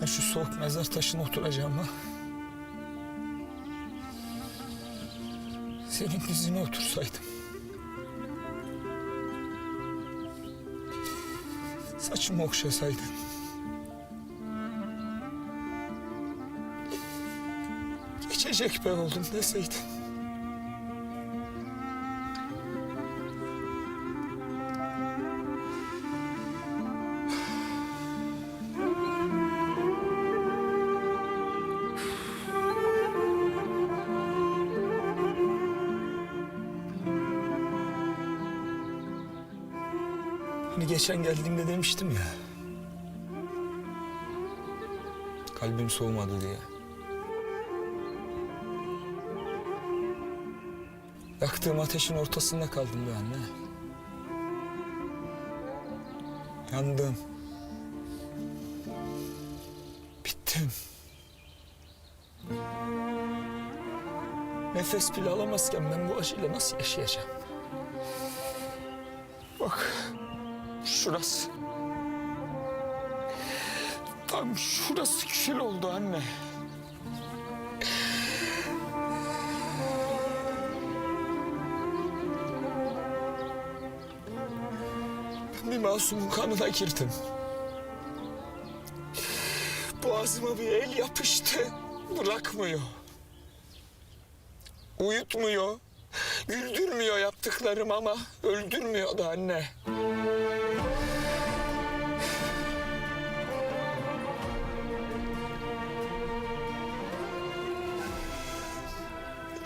Ben şu soğuk mezar taşına oturacağım ha. Senin dizine otursaydım. Saçımı okşasaydın. Geçecek be oğlum deseydin. Hani geçen geldiğimde demiştim ya. Kalbim soğumadı diye. Yaktığım ateşin ortasında kaldım be anne. Yandım. Bittim. Nefes bile alamazken ben bu acıyla nasıl yaşayacağım? Şurası. Tam şurası kül oldu anne. Bir masumun kanına girdim. Boğazıma bir el yapıştı. Bırakmıyor. Uyutmuyor. Güldürmüyor yaptıklarım ama öldürmüyor da anne.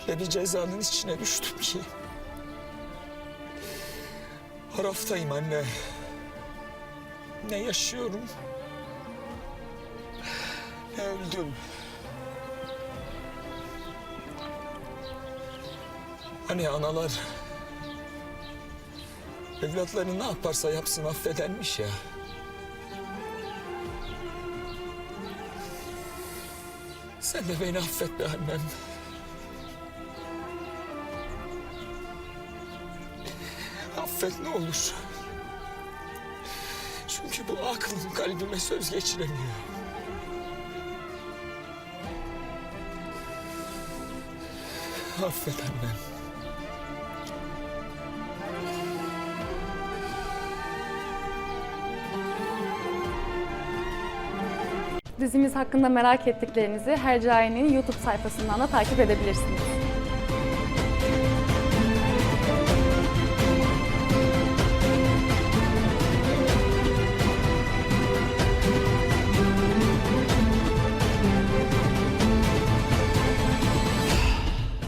Öyle bir cezanın içine düştüm ki. Haraftayım anne. Ne yaşıyorum, ne öldüm. Hani analar evlatları ne yaparsa yapsın affedermiş ya. Sen de beni affet be annem. Affet ne olur. Çünkü bu aklım kalbime söz geçiremiyor. Affet annem. Dizimiz hakkında merak ettiklerinizi Hercai'nin YouTube sayfasından da takip edebilirsiniz.